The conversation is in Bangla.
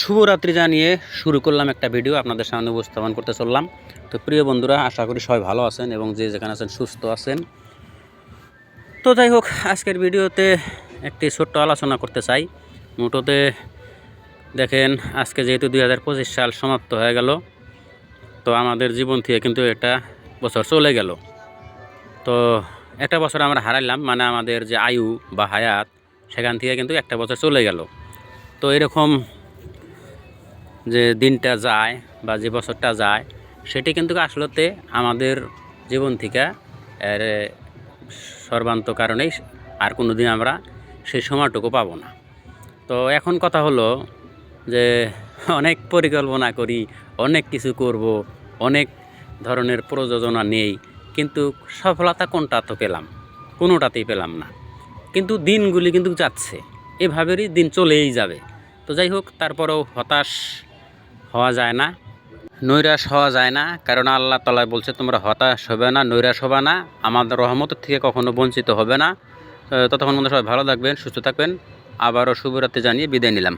শুভরাত্রি জানিয়ে শুরু করলাম একটা ভিডিও আপনাদের সামনে উপস্থাপন করতে চললাম। তো প্রিয় বন্ধুরা, আশা করি সবাই ভালো আছেন এবং যে যেখানে আছেন সুস্থ আছেন। তো যাই হোক, আজকের ভিডিওতে একটি ছোট্ট আলোচনা করতে চাই। মোটোতে দেখেন, আজকে যেহেতু দুই হাজার পঁচিশ সাল সমাপ্ত হয়ে গেল, তো আমাদের জীবন থেকে কিন্তু এটা বছর চলে গেল। তো একটা বছর আমরা হারাইলাম মানে আমাদের যে আয়ু বা হায়াত, সেখান থেকে কিন্তু একটা বছর চলে গেল। তো এরকম যে দিনটা যায় বা যে বছরটা যায়, সেটি কিন্তু আসলতে আমাদের জীবন থেকে এর সর্বান্ত কারণেই আর কোনো দিন আমরা সেই সময়টুকু পাবো না। তো এখন কথা হলো যে অনেক পরিকল্পনা করি, অনেক কিছু করব, অনেক ধরনের প্রযোজনা নেই, কিন্তু সফলতা কোনটা তো পেলাম, কোনোটাতেই পেলাম না। কিন্তু দিনগুলি কিন্তু যাচ্ছে, এভাবেরই দিন চলেই যাবে। তো যাই হোক, তারপরেও হতাশ হওয়া যায় না, নৈরাশ হওয়া যায় না, কারণ আল্লাহ তালা বলছে, তোমরা হতাশ হবে না, নৈরাশ হবে না, আমাদের রহমতের থেকে কখনো বঞ্চিত হবে না। ততক্ষণ মধ্যে সবাই ভালো থাকবেন, সুস্থ থাকবেন। আবারও শুভরাত্রি জানিয়ে বিদায় নিলাম।